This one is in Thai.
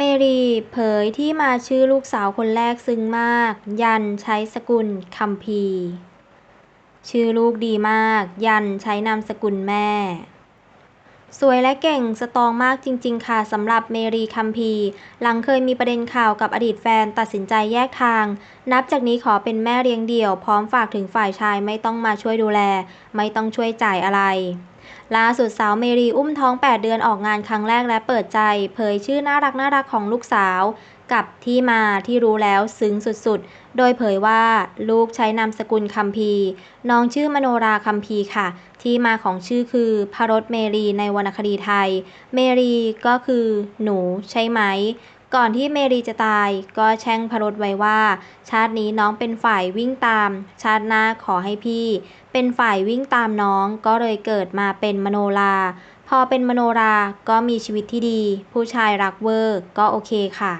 เมรีเผยที่มาชื่อลูกสาวคนแรกซึ้งมาก ยันใช้สกุลคัมภีร์ ชื่อลูกดีมาก ยันใช้นามสกุลแม่ สวยและเก่งสตองมากจริง ๆ ค่ะสำหรับเมรีคัมภีร์ หลังเคยมีประเด็นข่าวกับอดีตแฟนตัดสินใจแยกทาง นับจากนี้ขอเป็นแม่เลี้ยงเดี่ยวพร้อมฝากถึงฝ่ายชายไม่ต้องมาช่วยดูแล ไม่ต้องช่วยจ่ายอะไร ล่าสุดสาวเมรีอุ้มท้อง 8 เดือนออกงานครั้งแรกและเปิดใจ เผยชื่อน่ารักน่ารักของลูกสาว กับที่มาที่รู้แล้วซึ้งสุดๆ โดยเผยว่าลูกใช้นามสกุลคัมภีร์น้องชื่อมโนราคัมภีร์ค่ะ ที่มาของชื่อคือพรสเมรีในวรรณคดีไทย เมรีก็คือหนูใช่ไหม ก่อนที่เมรีจะตาย ก็แช่งพรดไว้ว่า ชาตินี้น้องเป็นฝ่ายวิ่งตาม ชาติหน้าขอให้พี่ เป็นฝ่ายวิ่งตามน้องก็เลยเกิดมาเป็นมโนราพอเป็นมโนราก็มีชีวิตที่ดี ผู้ชายรักเวอร์ก็โอเคค่ะ